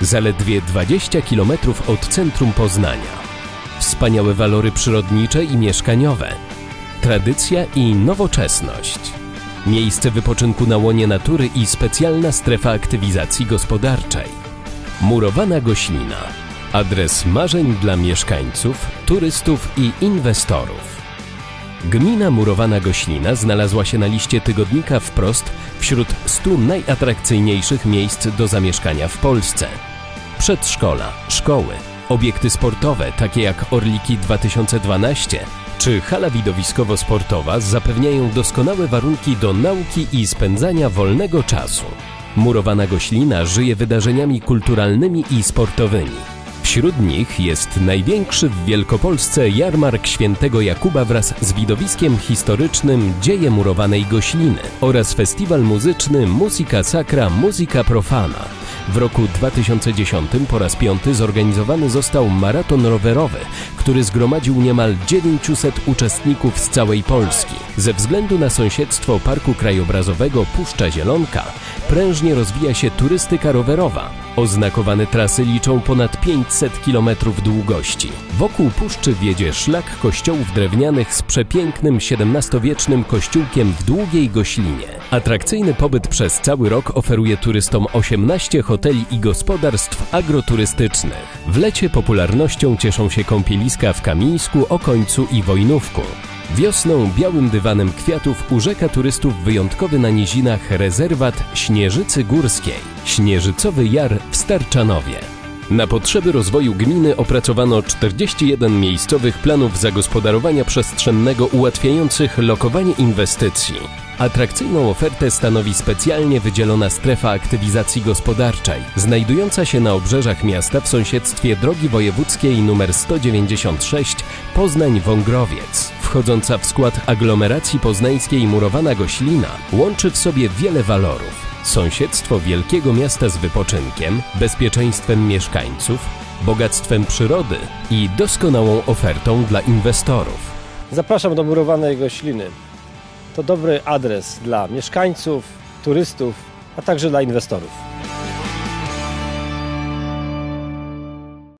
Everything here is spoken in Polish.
zaledwie 20 km od centrum Poznania. Wspaniałe walory przyrodnicze i mieszkaniowe, tradycja i nowoczesność. Miejsce wypoczynku na łonie natury i specjalna strefa aktywizacji gospodarczej. Murowana Goślina. Adres marzeń dla mieszkańców, turystów i inwestorów. Gmina Murowana Goślina znalazła się na liście tygodnika wprost wśród 100 najatrakcyjniejszych miejsc do zamieszkania w Polsce. Przedszkola, szkoły, obiekty sportowe takie jak Orliki 2012 czy hala widowiskowo-sportowa zapewniają doskonałe warunki do nauki i spędzania wolnego czasu. Murowana Goślina żyje wydarzeniami kulturalnymi i sportowymi. Wśród nich jest największy w Wielkopolsce jarmark Świętego Jakuba wraz z widowiskiem historycznym Dzieje Murowanej Gośliny oraz festiwal muzyczny Musica Sacra Musica Profana. W roku 2010 po raz piąty zorganizowany został maraton rowerowy, który zgromadził niemal 900 uczestników z całej Polski. Ze względu na sąsiedztwo Parku Krajobrazowego Puszcza Zielonka prężnie rozwija się turystyka rowerowa. Oznakowane trasy liczą ponad 500 km długości. Wokół puszczy wiedzie szlak kościołów drewnianych z przepięknym XVII-wiecznym kościółkiem w długiej goślinie. Atrakcyjny pobyt przez cały rok oferuje turystom 18 hoteli i gospodarstw agroturystycznych. W lecie popularnością cieszą się kąpieliska w Kamińsku, Okońcu i Wojnówku. Wiosną białym dywanem kwiatów urzeka turystów wyjątkowy na nizinach rezerwat Śnieżycy Górskiej, Śnieżycowy Jar w Starczanowie. Na potrzeby rozwoju gminy opracowano 41 miejscowych planów zagospodarowania przestrzennego ułatwiających lokowanie inwestycji. Atrakcyjną ofertę stanowi specjalnie wydzielona strefa aktywizacji gospodarczej, znajdująca się na obrzeżach miasta w sąsiedztwie drogi wojewódzkiej nr 196 Poznań-Wągrowiec. Wchodząca w skład aglomeracji poznańskiej murowana Goślina łączy w sobie wiele walorów. Sąsiedztwo wielkiego miasta z wypoczynkiem, bezpieczeństwem mieszkańców, bogactwem przyrody i doskonałą ofertą dla inwestorów. Zapraszam do murowanej Gośliny. To dobry adres dla mieszkańców, turystów, a także dla inwestorów.